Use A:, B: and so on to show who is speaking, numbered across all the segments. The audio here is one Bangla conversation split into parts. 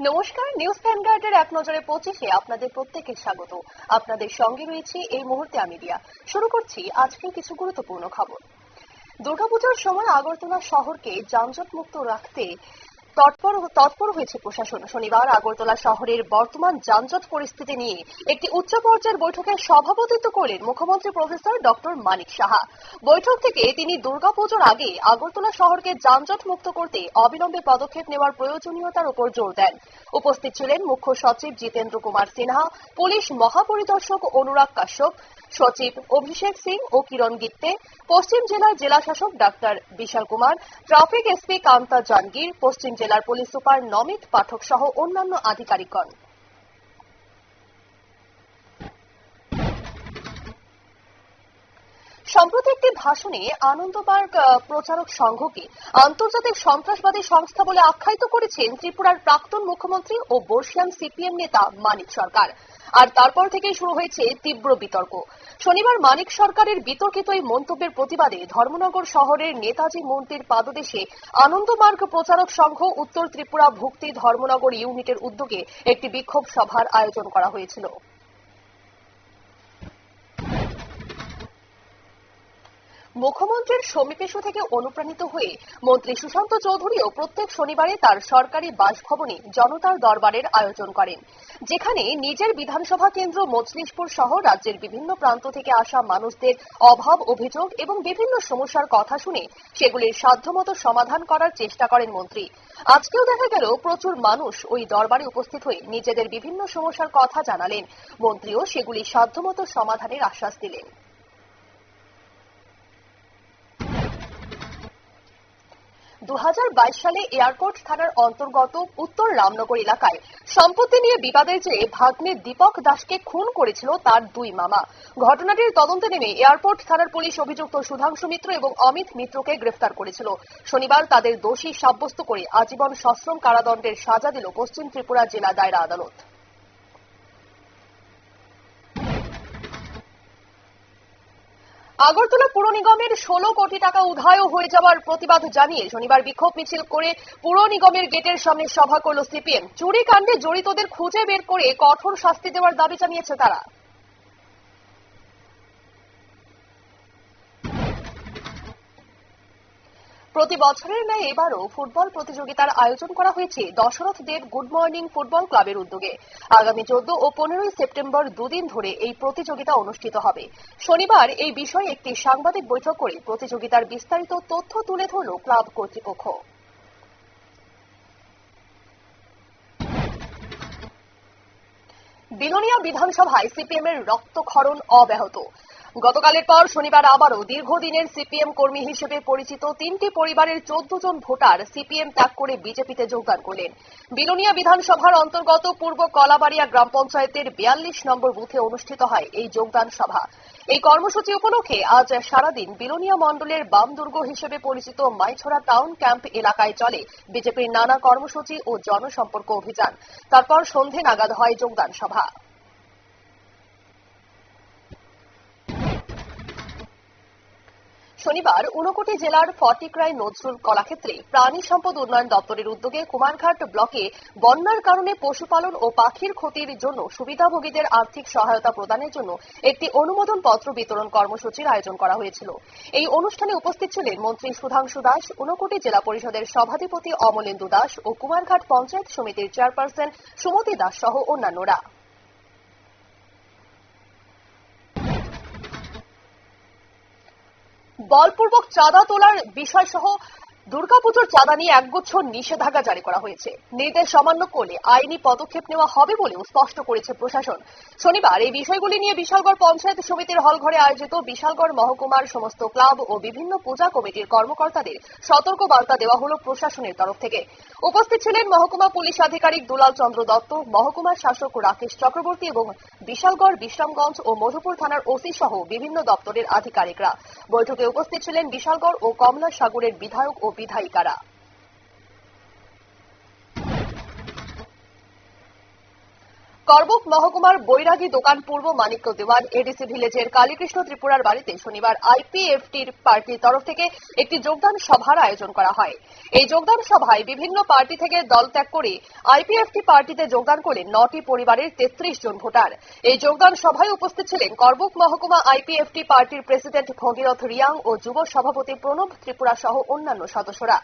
A: নমস্কার, নিউজ ভ্যানগার্ডের এক নজরে পঁচিশে আপনাদের প্রত্যেককে স্বাগত। আপনাদের সঙ্গে রয়েছে এই মুহূর্তে আমি দিয়া শুরু করছি আজকের কিছু গুরুত্বপূর্ণ খবর। দুর্গাপূজার সময় আগরতলা শহরকে যানজট মুক্ত রাখতে তৎপর হয়েছে প্রশাসন। শনিবার আগরতলা শহরের বর্তমান যানজট পরিস্থিতি নিয়ে একটি উচ্চ পর্যায়ের বৈঠকে সভাপতিত্ব করলেন মুখ্যমন্ত্রী প্রফেসর ডক্টর মানিক সাহা। বৈঠক থেকে তিনি দুর্গাপুজোর আগে আগরতলা শহরকে যানজট মুক্ত করতে অবিলম্বে পদক্ষেপ নেওয়ার প্রয়োজনীয়তার উপর জোর দেন। উপস্থিত ছিলেন মুখ্য সচিব জিতেন্দ্র কুমার সিনহা, পুলিশ মহাপরিদর্শক অনুরাগ কাশ্যপ সচিব অভিষেক সিং ও কিরণ গিত্তে, পশ্চিম জেলার জেলাশাসক doctor Bishal Kumar, traffic SP Kanta Jangir পশ্চিম জেলার পুলিশ সুপার নমিত পাঠক সহ অন্যান্য আধিকারিকগণ সম্প্রতি একটি ভাষণে আনন্দবার্গ প্রচারক সংঘকে আন্তর্জাতিক সন্ত্রাসবাদী সংস্থা বলে আখ্যায়িত করেছেন ত্রিপুরার প্রাক্তন মুখ্যমন্ত্রী ও বর্ষিয়ান সিপিএম নেতা মানিক সরকার। আর তারপর থেকেই শুরু হয়েছে তীব্র বিতর্ক। শনিবার মানিক সরকারের বিতর্কিত এই মন্তব্যের প্রতিবাদে ধর্মনগর শহরের নেতাজি মন্দির পাদদেশে আনন্দমার্গ প্রচারক সংঘ উত্তর ত্রিপুরা ভুক্তি ধর্মনগর ইউনিটের উদ্যোগে একটি বিক্ষোভ সভার আয়োজন করা হয়েছিল। মুখ্যমন্ত্রীর সমীপেশু থেকে অনুপ্রাণিত হয়ে মন্ত্রী সুশান্ত চৌধুরীও প্রত্যেক শনিবারে তার সরকারি বাসভবনে জনতার দরবারের আয়োজন করেন, যেখানে নিজের বিধানসভা কেন্দ্র মজলিশপুর সহ রাজ্যের বিভিন্ন প্রান্ত থেকে আসা মানুষদের অভাব, অভিযোগ এবং বিভিন্ন সমস্যার কথা শুনে সেগুলির সাধ্যমতো সমাধান করার চেষ্টা করেন মন্ত্রী। আজকেও দেখা গেল প্রচুর মানুষ ওই দরবারে উপস্থিত হয়ে নিজেদের বিভিন্ন সমস্যার কথা জানালেন। মন্ত্রীও সেগুলি সাধ্যমতো সমাধানের আশ্বাস দিলেন। বাইশ সালে এয়ারপোর্ট থানার অন্তর্গত উত্তর রামনগর এলাকায় সম্পত্তি নিয়ে বিবাদের চেয়ে ভাগ্নে দীপক দাসকে খুন করেছিল তার দুই মামা। ঘটনাটির তদন্তে নেমে এয়ারপোর্ট থানার পুলিশ অভিযুক্ত সুধাংশু মিত্র এবং অমিত মিত্রকে গ্রেফতার করেছিল। শনিবার তাদের দোষী সাব্যস্ত করে আজীবন সশ্রম কারাদণ্ডের সাজা দিল পশ্চিম ত্রিপুরা জেলা দায়রা আদালত। আগরতলা পুর নিগমের ষোলো কোটি টাকা উধায়ও হয়ে যাওয়ার প্রতিবাদ জানিয়ে শনিবার বিক্ষোভ মিছিল করে পুর নিগমের গেটের সামনে সভা করল সিপিএম। চুরি কাণ্ডে জড়িতদের খুঁজে বের করে কঠোর শাস্তি দেওয়ার দাবি জানিয়েছে তারা। প্রতি বছরের ন্যায় এবারও ফুটবল প্রতিযোগিতার আয়োজন করা হয়েছে Dasharath Deb good morning football ক্লাবের উদ্যোগে। আগামী চোদ্দ ও পনেরোই সেপ্টেম্বর দুদিন ধরে এই প্রতিযোগিতা অনুষ্ঠিত হবে। শনিবার এই বিষয়ে একটি সাংবাদিক বৈঠক করে প্রতিযোগিতার বিস্তারিত তথ্য তুলে ধরল ক্লাব কর্তৃপক্ষ। বিলোনিয়া বিধানসভায় সিপিএম এর রক্তক্ষরণ অব্যাহত। গতকালের পর শনিবার আবারও দীর্ঘদিনের সিপিএম কর্মী হিসেবে পরিচিত তিনটি পরিবারের চোদ্দ জন ভোটার সিপিএম ত্যাগ করে বিজেপিতে যোগদান করলেন। বিলোনিয়া বিধানসভার অন্তর্গত পূর্ব কলাবাড়িয়া গ্রাম পঞ্চায়েতের বিয়াল্লিশ নম্বর বুথে অনুষ্ঠিত হয় এই যোগদান সভা। এই কর্মসূচি উপলক্ষে আজ সারাদিন বিলোনিয়া মণ্ডলের বাম দুর্গ হিসেবে পরিচিত মাইছড়া টাউন ক্যাম্প এলাকায় চলে বিজেপির নানা কর্মসূচি ও জনসম্পর্ক অভিযান। তারপর সন্ধে নাগাদ হয় যোগদান সভা। শনিবার ঊনকোটি জেলার ফটিকরাই নজরুল কলাক্ষেত্রে প্রাণী সম্পদ উন্নয়ন দপ্তরের উদ্যোগে কুমারঘাট ব্লকে বন্যার কারণে পশুপালন ও পাখির ক্ষতির জন্য সুবিধাভোগীদের আর্থিক সহায়তা প্রদানের জন্য একটি অনুমোদন পত্র বিতরণ কর্মসূচির আয়োজন করা হয়েছিল। এই অনুষ্ঠানে উপস্থিত ছিলেন মন্ত্রী সুধাংশু দাস, ঊনকোটি জেলা পরিষদের সভাধিপতি অমলেন্দু দাস ও কুমারঘাট পঞ্চায়েত সমিতির চেয়ারপারসন সুমতি দাস সহ অন্যান্যরা। বলপূর্বক চাঁদা তোলার বিষয় সহ দুর্গাপুজোর চাঁদা নিয়ে একগুচ্ছ নিষেধাজ্ঞা জারি করা হয়েছে। নির্দেশ সামান্য করলে আইনি পদক্ষেপ নেওয়া হবে বলেও স্পষ্ট করেছে প্রশাসন। শনিবার এই বিষয়গুলি নিয়ে বিশালগড় পঞ্চায়েত সমিতির হলঘরে আয়োজিত বিশালগড় মহকুমার সমস্ত ক্লাব ও বিভিন্ন পূজা কমিটির কর্মকর্তাদের সতর্ক বার্তা দেওয়া হল প্রশাসনের তরফ থেকে। উপস্থিত ছিলেন মহকুমা পুলিশ আধিকারিক দুলাল চন্দ্র দত্ত মহকুমার শাসক রাকেশ চক্রবর্তী এবং বিশালগড় বিশ্রামগঞ্জ ও মধুপুর থানার ওসি সহ বিভিন্ন দপ্তরের আধিকারিকরা। বৈঠকে উপস্থিত ছিলেন বিশালগড় ও কমলা সাগরের বিধায়ক ও বিধায়িকারা করবুক মহকুমার বৈরাগী দোকান পূর্ব মানিক্য দেওয়ান, এডিসি ভিলেজের কালীকৃষ্ণ ত্রিপুরার বাড়িতে শনিবার আইপিএফটির পার্টির তরফ থেকে একটি যোগদান সভার আয়োজন করা হয়। এই যোগদান সভায় বিভিন্ন পার্টি থেকে দল ত্যাগ করে আইপিএফটি পার্টিতে যোগদান করলেন নটি পরিবারের তেত্রিশ জন ভোটার। এই যোগদান সভায় উপস্থিত ছিলেন করবুক মহকুমা আইপিএফটি পার্টির প্রেসিডেন্ট ভগীরথ রিয়াং ও যুব সভাপতি প্রণব ত্রিপুরা সহ অন্যান্য সদস্যরা।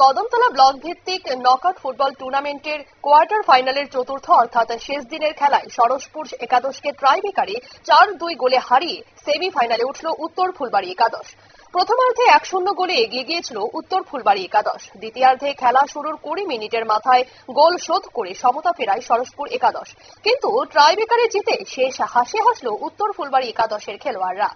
A: কদমতলা ব্লক ভিত্তিক নকআউট ফুটবল টুর্নামেন্টের কোয়ার্টার ফাইনালের চতুর্থ অর্থাৎ শেষ দিনের খেলায় সরসপুর একাদশকে ট্রাইবেকারে চার দুই গোলে হারিয়ে সেমিফাইনালে উঠল উত্তর ফুলবাড়ি একাদশ। প্রথমার্ধে এক শূন্য গোলে এগিয়ে গিয়েছিল উত্তর ফুলবাড়ি একাদশ। দ্বিতীয়ার্ধে খেলা শুরুর কুড়ি মিনিটের মাথায় গোল শোধ করে সমতা ফেরায় সরসপুর একাদশ। কিন্তু ট্রাইবেকারে জিতে শেষ হাসি হাসল উত্তর ফুলবাড়ি একাদশের খেলোয়াড়রা।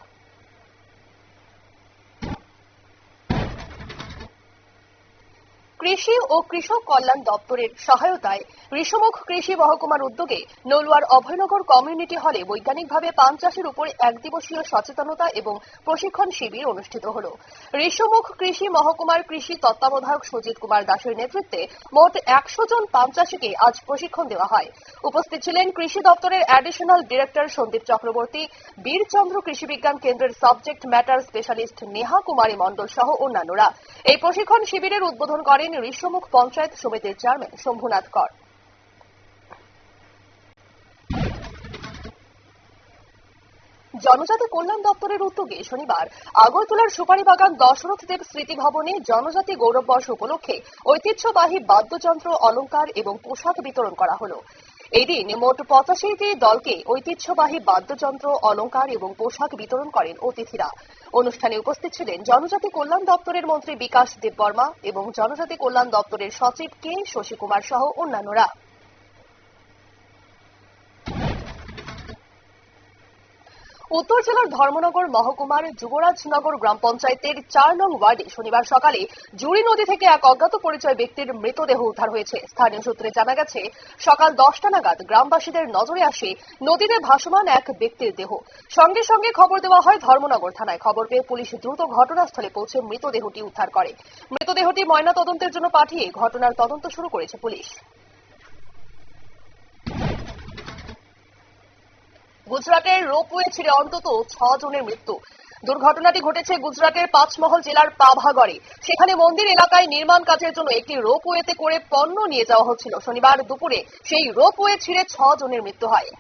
A: কৃষি ও কৃষক কল্যাণ দপ্তরের সহায়তায় ঋষমুখ কৃষি মহকুমার উদ্যোগে নলুয়ার অভয়নগর কমিউনিটি হলে বৈজ্ঞানিকভাবে পান চাষের উপর এক দিবসীয় সচেতনতা এবং প্রশিক্ষণ শিবির অনুষ্ঠিত হল। ঋষমুখ কৃষি মহকুমার কৃষি তত্ত্বাবধায়ক সুজিত কুমার দাসের নেতৃত্বে মোট একশো জন পান চাষীকে আজ প্রশিক্ষণ দেওয়া হয়। উপস্থিত ছিলেন কৃষি দপ্তরের অ্যাডিশনাল ডিরেক্টর সন্দীপ চক্রবর্তী, বীরচন্দ্র কৃষি বিজ্ঞান কেন্দ্রের subject matter specialist Neha Kumari Mandal সহ অন্যান্যরা। এই প্রশিক্ষণ শিবিরের উদ্বোধন করেন ঋষ্যমুখ পঞ্চায়েত সমিতির চেয়ারম্যান শম্ভুনাথ কর। জনজাতি কল্যাণ দপ্তরের উদ্যোগে শনিবার আগরতলার সুপারিবাগান দশরথ দেব স্মৃতি ভবনে জনজাতি গৌরব বর্ষ উপলক্ষে ঐতিহ্যবাহী বাদ্যযন্ত্র অলঙ্কার এবং পোশাক বিতরণ করা হলো। এদিন মোট পঁচাশিটি দলকে ঐতিহ্যবাহী বাদ্যযন্ত্র অলঙ্কার এবং পোশাক বিতরণ করেন অতিথিরা। অনুষ্ঠানে উপস্থিত ছিলেন জনজাতি কল্যাণ দপ্তরের মন্ত্রী বিকাশ দেববর্মা এবং জনজাতি কল্যাণ দপ্তরের সচিব কে শশী কুমার সহ অন্যান্যরা। উত্তর জেলার ধর্মনগর, মহকুমার যুবরাজনগর গ্রাম পঞ্চায়েতের চার নং ওয়ার্ডে শনিবার সকালে জুড়ি নদী থেকে এক অজ্ঞাত পরিচয় ব্যক্তির মৃতদেহ উদ্ধার হয়েছে। স্থানীয় সূত্রে জানা গেছে, সকাল দশটা নাগাদ গ্রামবাসীদের নজরে আসে নদীতে ভাসমান এক ব্যক্তির দেহ। সঙ্গে সঙ্গে খবর দেওয়া হয়, ধর্মনগর থানায় খবর পেয়ে পুলিশ দ্রুত ঘটনাস্থলে পৌঁছে মৃতদেহটি উদ্ধার করে। মৃতদেহটি ময়না তদন্তের জন্য পাঠিয়ে ঘটনার তদন্ত শুরু করেছে পুলিশ। গুজরাটের রোপওয়ে ছিঁড়ে অন্তত ছ জনের মৃত্যু। দুর্ঘটনাটি ঘটেছে গুজরাটের পাঁচমহল জেলার পাভাগড়ে। সেখানে মন্দির এলাকায় নির্মাণ কাজের জন্য একটি রোপওয়েতে করে পণ্য নিয়ে যাওয়া হচ্ছিল। শনিবার দুপুরে সেই রোপওয়ে ছিঁড়ে ছ জনের মৃত্যু হয়।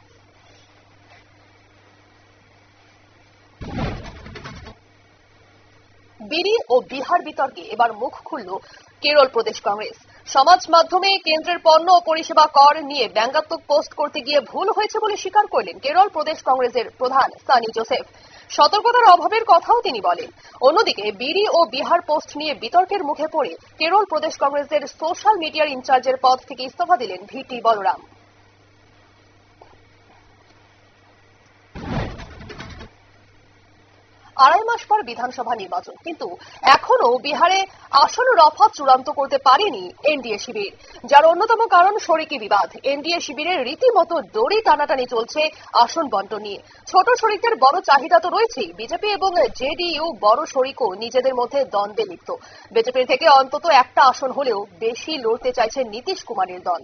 A: বিড়ি ও বিহার বিতর্কে এবার মুখ খুলল কেরল প্রদেশ কংগ্রেস। সমাজ মাধ্যমে কেন্দ্রের পণ্য ও পরিষেবা কর নিয়ে ব্যঙ্গাত্মক পোস্ট করতে গিয়ে ভুল হয়েছে বলে স্বীকার করলেন কেরল প্রদেশ কংগ্রেসের প্রধান সানি জোসেফ। সতর্কতার অভাবের কথাও তিনি বলেন। অন্যদিকে বিড়ি ও বিহার পোস্ট নিয়ে বিতর্কের মুখে পড়ে কেরল প্রদেশ কংগ্রেসের সোশ্যাল মিডিয়ার ইনচার্জের পদ থেকে ইস্তফা দিলেন ভিটি বলরাম। আড়াই মাস পর বিধানসভা নির্বাচন। কিন্তু এখনও বিহারে আসন রফা চূড়ান্ত করতে পারেনি এনডিএ শিবির। যার অন্যতম কারণ শরিকি বিবাদ। এনডিএ শিবিরের রীতিমতো দড়ি টানাটানি চলছে আসন বন্টন নিয়ে। ছোট শরিকদের বড় চাহিদা তো রয়েছেই। বিজেপি এবং জেডিইউ বড় শরিকও নিজেদের মধ্যে দ্বন্দ্বে লিপ্ত। বিজেপির থেকে অন্তত একটা আসন হলেও বেশি লড়তে চাইছে নীতিশ কুমারের দল।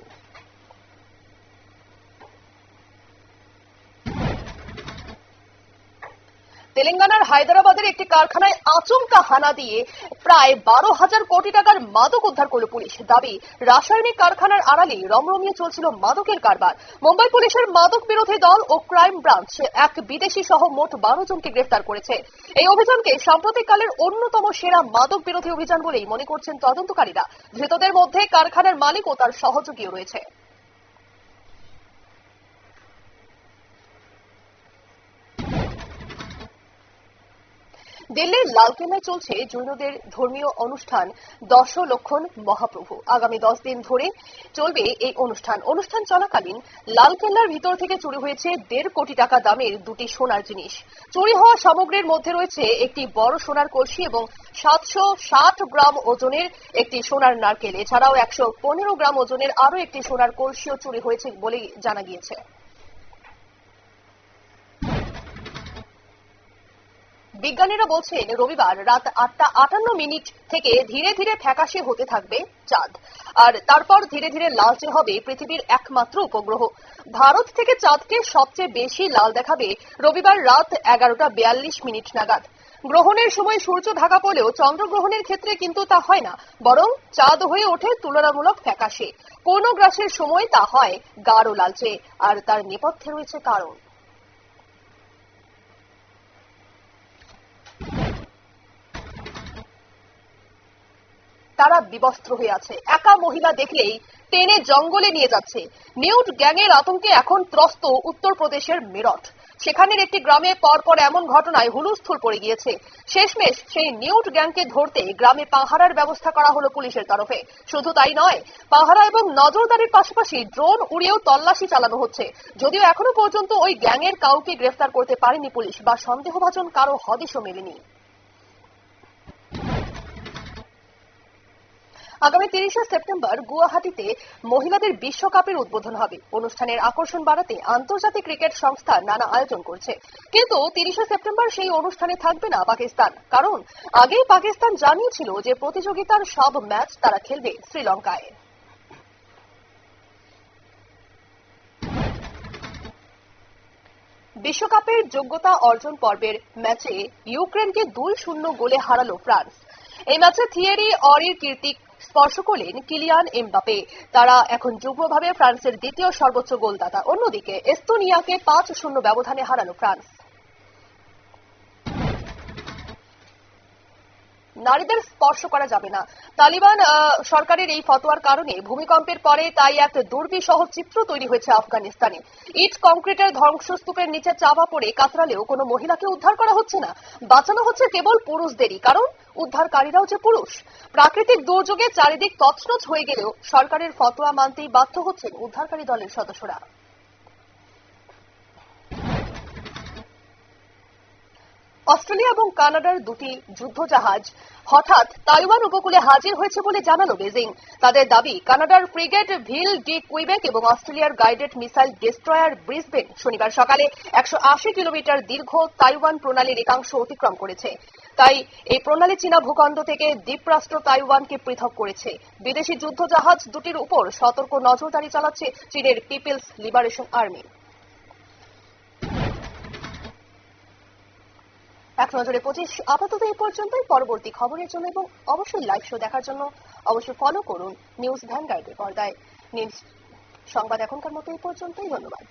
A: তেলেঙ্গানার হায়দ্রাবাদের একটি কারখানায় আচমকা হানা দিয়ে প্রায় বারো হাজার কোটি টাকার মাদক উদ্ধার করল পুলিশ। দাবি, রাসায়নিক কারখানার আড়ালে রমরমিয়ে চলছিল মাদকের কারবার। মুম্বাই পুলিশের মাদক বিরোধী দল ও ক্রাইম ব্রাঞ্চ এক বিদেশি সহ মোট বারো জনকে গ্রেফতার করেছে। এই অভিযানকে সাম্প্রতিককালের অন্যতম সেরা মাদক বিরোধী অভিযান বলেই মনে করছেন তদন্তকারীরা। ধৃতদের মধ্যে কারখানার মালিক ও তার সহযোগীও রয়েছে। দিল্লির লালকেল্লায় চলছে জৈনদের ধর্মীয় অনুষ্ঠান দশ লক্ষণ মহাপ্রভু। আগামী দশ দিন ধরে চলবে এই অনুষ্ঠান। অনুষ্ঠান চলাকালীন লালকেল্লার ভিতর থেকে চুরি হয়েছে দেড় কোটি টাকা দামের দুটি সোনার জিনিস। চুরি হওয়া সামগ্রীর মধ্যে রয়েছে একটি বড় সোনার কলসি এবং সাতশো ষাট গ্রাম ওজনের একটি সোনার নারকেল। এছাড়াও একশো পনেরো গ্রাম ওজনের আরও একটি সোনার কলসিও চুরি হয়েছে বলে জানা গিয়েছে। বিজ্ঞানীরা বলছেন, রবিবার রাত আটটা আটান্ন মিনিট থেকে ধীরে ধীরে ফ্যাকাশে হতে থাকবে চাঁদ। আর তারপর ধীরে ধীরে লালচে হবে, পৃথিবীর একমাত্র উপগ্রহ। ভারত থেকে চাঁদকে সবচেয়ে বেশি লাল দেখাবে রবিবার রাত এগারোটা বিয়াল্লিশ মিনিট নাগাদ। গ্রহণের সময় সূর্য ঢাকা পড়লেও চন্দ্রগ্রহণের ক্ষেত্রে কিন্তু তা হয় না, বরং চাঁদ হয়ে ওঠে তুলনামূলক ফ্যাকাশে। পূর্ণগ্রাসের সময় তা হয় গাঢ় লালচে, আর তার নেপথ্যে রয়েছে কারণ। তারা বিবস্ত্র হয়ে আছে। একা মহিলা দেখলেই টেনে জঙ্গলে নিয়ে যাচ্ছে। নিউট গ্যাংয়ের আতঙ্কে এখন ত্রস্ত উত্তরপ্রদেশের মেরঠ। সেখানের একটি গ্রামে পরপর এমন ঘটনায় হুলুস্থুল পড়ে গিয়েছে। শেষমেশ সেই নিউট গ্যাংকে ধরতে গ্রামে পাহারার ব্যবস্থা করা হলো পুলিশের তরফে। শুধু তাই নয়, পাহারা এবং নজরদারির পাশাপাশি ড্রোন উড়িয়েও তল্লাশি চালানো হচ্ছে। যদিও এখনও পর্যন্ত ওই গ্যাংয়ের কাউকে গ্রেফতার করতে পারেনি পুলিশ বা সন্দেহভাজন কারও হদিশও মেলেনি। আগামী তিরিশে সেপ্টেম্বর গুয়াহাটিতে মহিলাদের বিশ্বকাপের উদ্বোধন হবে। অনুষ্ঠানের আকর্ষণ বাড়াতে আন্তর্জাতিক ক্রিকেট সংস্থা নানা আয়োজন করছে। কিন্তু তিরিশে সেপ্টেম্বর সেই অনুষ্ঠানে থাকবে না পাকিস্তান। কারণ আগেই পাকিস্তান জানিয়েছিল যে প্রতিযোগিতার সব ম্যাচ তারা খেলবে শ্রীলঙ্কায়। বিশ্বকাপের যোগ্যতা অর্জন পর্বের ম্যাচে ইউক্রেনকে দুই শূন্য গোলে হারালো ফ্রান্স। এই ম্যাচে থিয়েরি অরির কীর্তি স্পর্শ করলেন কিলিয়ান এমবাপে তারা এখন যুগ্মভাবে ফ্রান্সের দ্বিতীয় সর্বোচ্চ গোলদাতা। অন্যদিকে এস্তোনিয়াকে পাঁচ শূন্য ব্যবধানে হারালো ফ্রান্স। নারীদের স্পর্শ করা যাবে না। তালিবান সরকারের এই ফতোয়ার কারণে ভূমিকম্পের পরে তাই এক দুর্বিসহ চিত্র তৈরি হয়েছে আফগানিস্তানে। ইট কংক্রিটের ধ্বংসস্তূপের নিচে চাপা পড়ে কাতরালেও কোনো মহিলাকে উদ্ধার করা হচ্ছে না। বাঁচানো হচ্ছে কেবল পুরুষদেরই, কারণ উদ্ধারকারীরাও যে পুরুষ। প্রাকৃতিক দুর্যোগে চারিদিক তছনছ হয়ে গেলেও সরকারের ফতোয়া মানতেই বাধ্য হচ্ছেন উদ্ধারকারী দলের সদস্যরা। অস্ট্রেলিয়া এবং কানাডার দুটি যুদ্ধজাহাজ হঠাৎ তাইওয়ান উপকূলে হাজির হয়েছে বলে জানালো বেজিং। তাদের দাবি, কানাডার ফ্রিগেট ভিল ডি কুইবেক এবং অস্ট্রেলিয়ার গাইডেড মিসাইল ডেস্ট্রয়ার ব্রিসবেন শনিবার সকালে একশো আশি কিলোমিটার দীর্ঘ তাইওয়ান প্রণালীর একাংশ অতিক্রম করেছে। তাই এই প্রণালী চীনা ভূখণ্ড থেকে দ্বীপরাষ্ট্র তাইওয়ানকে পৃথক করেছে। বিদেশি যুদ্ধজাহাজ দুটির উপর সতর্ক নজরদারি চালাচ্ছে চীনের পিপলস লিবারেশন আর্মি। এক নজরে পঁচিশ আপাতত এই পর্যন্তই। পরবর্তী খবরের জন্য এবং অবশ্যই লাইভ শো দেখার জন্য অবশ্যই ফলো করুন নিউজ ভ্যানগার্ডের পর্দায়। নিউজ সংবাদ এখনকার মতো এই পর্যন্তই, ধন্যবাদ।